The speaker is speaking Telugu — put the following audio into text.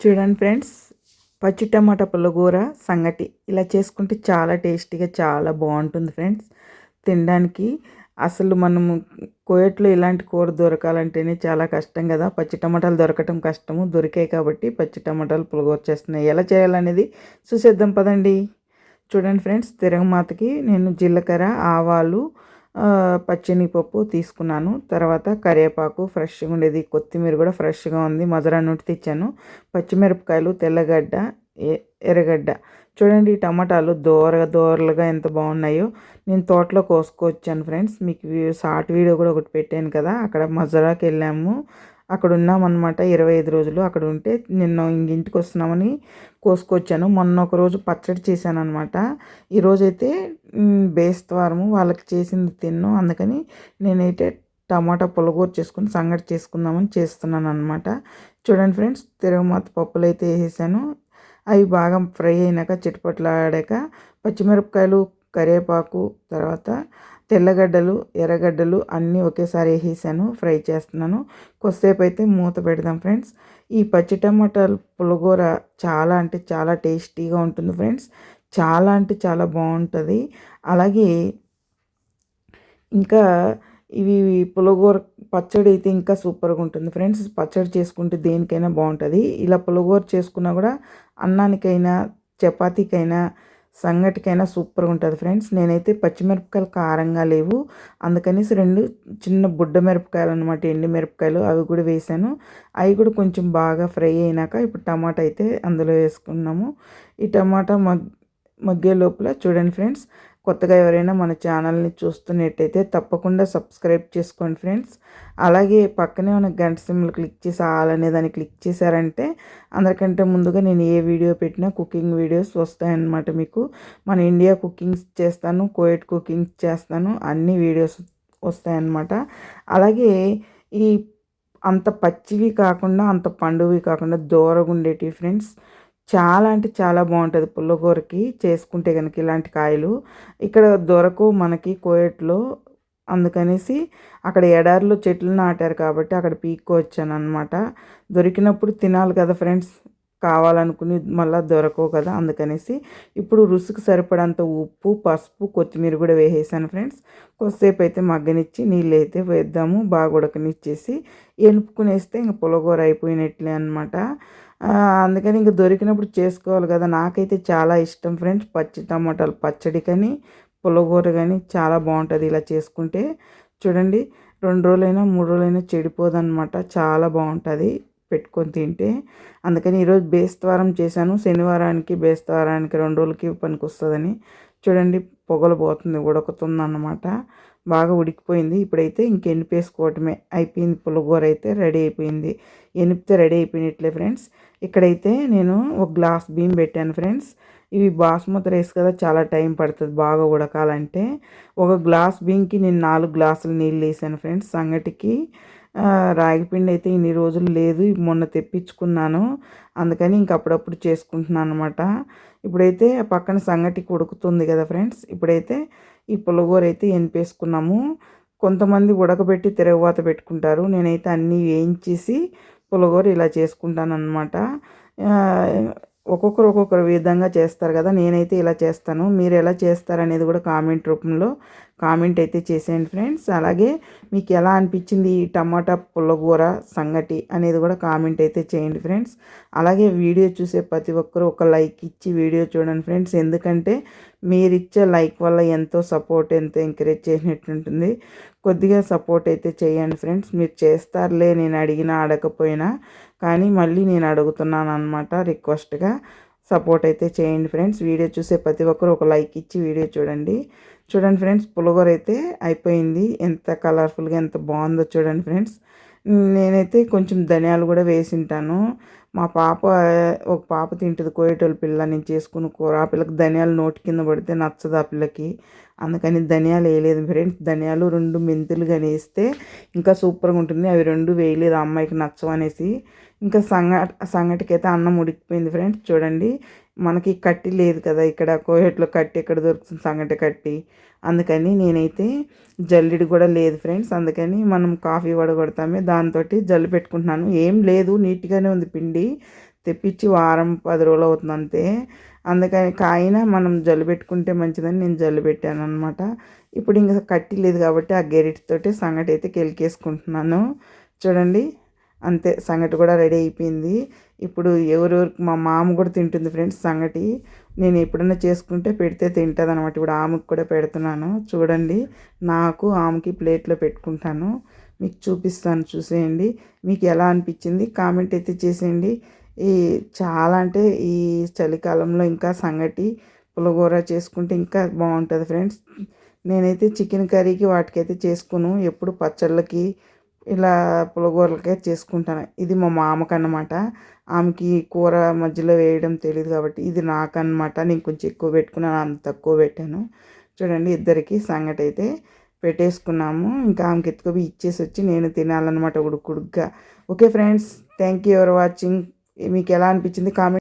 చూడండి ఫ్రెండ్స్ పచ్చి టమాటా పుల్లగూర సంగటి. ఇలా చేసుకుంటే చాలా టేస్టీగా చాలా బాగుంటుంది ఫ్రెండ్స్. తినడానికి అసలు మనము కోయట్లో ఇలాంటి కూర దొరకాలంటేనే చాలా కష్టం కదా. పచ్చి టమాటాలు దొరకటం కష్టము దొరికాయి కాబట్టి పచ్చి టమాటాలు పులగూర చేస్తున్నాయి. ఎలా చేయాలనేది చూసేద్దాం పదండి. చూడండి ఫ్రెండ్స్ తిరగమాతకి నేను జీలకర్ర ఆవాలు పప్పు తీసుకున్నాను. తర్వాత కరివేపాకు ఫ్రెష్గా ఉండేది. కొత్తిమీర కూడా ఫ్రెష్గా ఉంది. మధురా నుండి తెచ్చాను. పచ్చిమిరపకాయలు తెల్లగడ్డ ఎర్రగడ్డ. చూడండి ఈ టమాటాలు దోరగా దోరలుగా ఎంత బాగున్నాయో. నేను తోటలో కోసుకొచ్చాను ఫ్రెండ్స్. మీకు షార్ట్ వీడియో కూడా ఒకటి పెట్టాను కదా. అక్కడ మజరాకి వెళ్ళాము. అక్కడ ఉన్నామన్నమాట ఇరవై ఐదు రోజులు అక్కడ ఉంటే నిన్న ఇంటికి వస్తున్నామని కోసుకొచ్చాను. మొన్న ఒక రోజు పచ్చడి చేశాను అనమాట ఈరోజైతే బేస్తవారము వాళ్ళకి చేసింది తిన్ను. అందుకని నేనైతే టమాటా పులగూర చేసుకుని సంగటి చేసుకుందామని చేస్తున్నాను అనమాట చూడండి ఫ్రెండ్స్ తిరుగుమాత పప్పులు అయితే వేసేసాను. అవి బాగా ఫ్రై అయినాక చిటపట్లాడాక పచ్చిమిరపకాయలు కరివేపాకు తర్వాత తెల్లగడ్డలు ఎర్రగడ్డలు అన్నీ ఒకేసారి వేసేసాను ఫ్రై చేస్తున్నాను. కొద్దిసేపు అయితే మూత పెడదాం ఫ్రెండ్స్. ఈ పచ్చి టమాటాలు పులగూర చాలా అంటే చాలా టేస్టీగా ఉంటుంది ఫ్రెండ్స్. చాలా అంటే చాలా బాగుంటుంది. అలాగే ఇంకా ఇవి పులగూర పచ్చడి అయితే ఇంకా సూపర్గా ఉంటుంది ఫ్రెండ్స్. పచ్చడి చేసుకుంటే దేనికైనా బాగుంటుంది. ఇలా పులగూర చేసుకున్నా కూడా అన్నానికైనా చపాతీకైనా సంగటికైనా సూపర్గా ఉంటుంది ఫ్రెండ్స్. నేనైతే పచ్చిమిరపకాయలు కారంగా లేవు. అందుకనేసి రెండు చిన్న బుడ్డ మిరపకాయలు అనమాట ఎండి మిరపకాయలు అవి కూడా వేసాను. అవి కూడా కొంచెం బాగా ఫ్రై అయినాక ఇప్పుడు టమాటా అయితే అందులో వేసుకున్నాము. ఈ టమాటా మగ్ మగ్గే లోపల చూడండి ఫ్రెండ్స్. కొత్తగా ఎవరైనా మన ఛానల్ని చూస్తున్నట్టయితే తప్పకుండా సబ్స్క్రైబ్ చేసుకోండి ఫ్రెండ్స్. అలాగే పక్కనే ఉన్న గంట సిమ్లు క్లిక్ చేసి ఆల్ అనే దాన్ని క్లిక్ చేశారంటే అందరికంటే ముందుగా నేను ఏ వీడియో పెట్టినా కుకింగ్ వీడియోస్ వస్తాయన్నమాట మీకు. మన ఇండియా కుకింగ్స్ చేస్తాను కోయట్ కుకింగ్స్ చేస్తాను అన్ని వీడియోస్ వస్తాయన్నమాట. అలాగే ఈ అంత పచ్చివి కాకుండా అంత పండువి కాకుండా దూరగా ఉండేటివి ఫ్రెండ్స్. చాలా అంటే చాలా బాగుంటుంది పుల్లగూరకి చేసుకుంటే కనుక ఇలాంటి కాయలు. ఇక్కడ దొరకు మనకి కోయట్లో అందుకనేసి అక్కడ ఎడారిలో చెట్లు నాటారు కాబట్టి అక్కడ పీక్కొచ్చాను అనమాట దొరికినప్పుడు తినాలి కదా ఫ్రెండ్స్ కావాలనుకుని మళ్ళీ దొరకవు కదా అందుకనేసి ఇప్పుడు రుసుకు సరిపడంత ఉప్పు పసుపు కొత్తిమీర కూడా వేసేసాను ఫ్రెండ్స్. కొద్దిసేపు అయితే మగ్గనిచ్చి నీళ్ళు అయితే వేద్దాము బాగా ఉడకనిచ్చేసి ఎనుపుకునేస్తే ఇంక పులగూర అయిపోయినట్లే అనమాట అందుకని ఇంక దొరికినప్పుడు చేసుకోవాలి కదా. నాకైతే చాలా ఇష్టం ఫ్రెండ్స్. పచ్చి టమాటాలు పచ్చడి కానీ పులగూర కానీ చాలా బాగుంటుంది ఇలా చేసుకుంటే. చూడండి రెండు రోజులైనా మూడు రోజులైనా చెడిపోదన్నమాట. చాలా బాగుంటుంది పెట్టుకొని తింటే. అందుకని ఈరోజు బేస్తవారం చేశాను. శనివారానికి బేస్తవారానికి రెండు రోజులకి పనికి వస్తుందని చూడండి పొగలు పోతుంది ఉడకుతుంది అన్నమాట బాగా ఉడికిపోయింది. ఇప్పుడైతే ఇంక ఎనిపేసుకోవటమే. అయిపోయింది పులగూర అయితే రెడీ అయిపోయింది. ఎనిపితే రెడీ అయిపోయినట్లే ఫ్రెండ్స్. ఇక్కడైతే నేను ఒక గ్లాస్ బియ్యం పెట్టాను ఫ్రెండ్స్. ఇవి బాస్మతి రైస్ కదా చాలా టైం పడుతుంది బాగా ఉడకాలంటే. ఒక గ్లాస్ బియ్యంకి నేను నాలుగు గ్లాసులు నీళ్ళు వేసాను ఫ్రెండ్స్. సంగటికి రాగిపిండి అయితే ఇన్ని రోజులు లేదు. మొన్న తెప్పించుకున్నాను. అందుకని ఇంక అప్పుడప్పుడు చేసుకుంటున్నాను అనమాట ఇప్పుడైతే పక్కన సంగటికి ఉడుకుతుంది కదా ఫ్రెండ్స్. ఇప్పుడైతే ఈ పులగూర అయితే ఎనిపేసుకున్నాము కొంతమంది ఉడకబెట్టి తిరగవాత పెట్టుకుంటారు. నేనైతే అన్నీ వేయించేసి పులగూర ఇలా చేసుకుంటాను అనమాట ఒక్కొక్కరు ఒక్కొక్కరు విధంగా చేస్తారు కదా నేనైతే ఇలా చేస్తాను. మీరు ఎలా చేస్తారనేది కూడా కామెంట్ రూపంలో కామెంట్ అయితే చేసేయండి ఫ్రెండ్స్. అలాగే మీకు ఎలా అనిపించింది ఈ టమాటా పుల్లగూర సంగటి అనేది కూడా కామెంట్ అయితే చేయండి ఫ్రెండ్స్. అలాగే వీడియో చూసే ప్రతి ఒక్కరు ఒక లైక్ ఇచ్చి వీడియో చూడండి ఫ్రెండ్స్. ఎందుకంటే మీరు ఇచ్చే లైక్ వల్ల ఎంతో సపోర్ట్ ఎంతో ఎంకరేజ్ చేసినట్టుంటుంది. కొద్దిగా సపోర్ట్ అయితే చేయండి ఫ్రెండ్స్. మీరు చేస్తారులే నేను అడిగినా అడగపోయినా కానీ మళ్ళీ నేను అడుగుతున్నాను అనమాట రిక్వెస్ట్గా. సపోర్ట్ అయితే చేయండి ఫ్రెండ్స్. వీడియో చూసే ప్రతి ఒక్కరు ఒక లైక్ ఇచ్చి వీడియో చూడండి. చూడండి ఫ్రెండ్స్ పులిగోర అయితే అయిపోయింది. ఎంత కలర్ఫుల్గా ఎంత బాగుందో చూడండి ఫ్రెండ్స్. నేనైతే కొంచెం ధనియాలు కూడా వేసి ఉంటాను. మా పాప ఒక పాప తింటుంది కోయేటోళ్ళ పిల్ల నేను చేసుకున్న కూర ఆ పిల్లకి ధనియాలు నోటి కింద పడితే నచ్చదు ఆ పిల్లకి. అందుకని ధనియాలు వేయలేదు ఫ్రెండ్స్ ధనియాలు రెండు మెంతులు కానీ వేస్తే ఇంకా సూపర్గా ఉంటుంది. అవి రెండు వేయలేదు అమ్మాయికి నచ్చవనేసి. ఇంకా సంగ సంగటికి అయితే అన్నం ఉడికిపోయింది ఫ్రెండ్స్. చూడండి మనకి కట్టి లేదు కదా ఇక్కడ కోహెట్లో కట్టి ఎక్కడ దొరుకుతుంది సంగటి కట్టి. అందుకని నేనైతే జల్లిడి కూడా లేదు ఫ్రెండ్స్ అందుకని మనం కాఫీ వడగొడతామే దాంతో జల్లు పెట్టుకుంటున్నాను. ఏం లేదు నీట్గానే ఉంది పిండి. తెప్పించి వారం పది రోజులు అవుతుంది అంతే. అందుకని కాయినా మనం జల్లు పెట్టుకుంటే మంచిదని నేను జల్లు పెట్టాను అనమాట ఇప్పుడు ఇంకా కట్టి లేదు కాబట్టి ఆ గెరిటితోటి సంగటి అయితే కెలికేసుకుంటున్నాను. చూడండి అంతే సంగటి కూడా రెడీ అయిపోయింది. ఇప్పుడు ఎవరెవరికి మా మామ కూడా తింటుంది ఫ్రెండ్స్ సంగటి. నేను ఎప్పుడైనా చేసుకుంటే పెడితే తింటుంది అనమాట ఇప్పుడు ఆమెకు కూడా పెడుతున్నాను. చూడండి నాకు ఆమెకి ప్లేట్లో పెట్టుకుంటాను. మీకు చూపిస్తాను చూసేయండి. మీకు ఎలా అనిపించింది? కామెంట్ అయితే చేసేయండి. ఈ చాలా అంటే ఈ చలికాలంలో ఇంకా సంగటి పులగూర చేసుకుంటే ఇంకా బాగుంటుంది ఫ్రెండ్స్. నేనైతే చికెన్ కర్రీకి వాటికైతే చేసుకును. ఎప్పుడు పచ్చళ్ళకి ఇలా పులగూరలకే చేసుకుంటాను. ఇది మా మామకు అన్నమాట ఆమెకి కూర మధ్యలో వేయడం తెలియదు కాబట్టి ఇది నాకనమాట నేను కొంచెం ఎక్కువ పెట్టుకున్నాను అంత తక్కువ పెట్టాను. చూడండి ఇద్దరికి సంగటి అయితే పెట్టేసుకున్నాము. ఇంకా ఆమెకి ఎత్తుకొని ఇచ్చేసి వచ్చి నేను తినాలన్నమాట ఉడుకుడుగ్గా okay friends thank you for watching. మీకు ఎలా అనిపించింది కామెంట్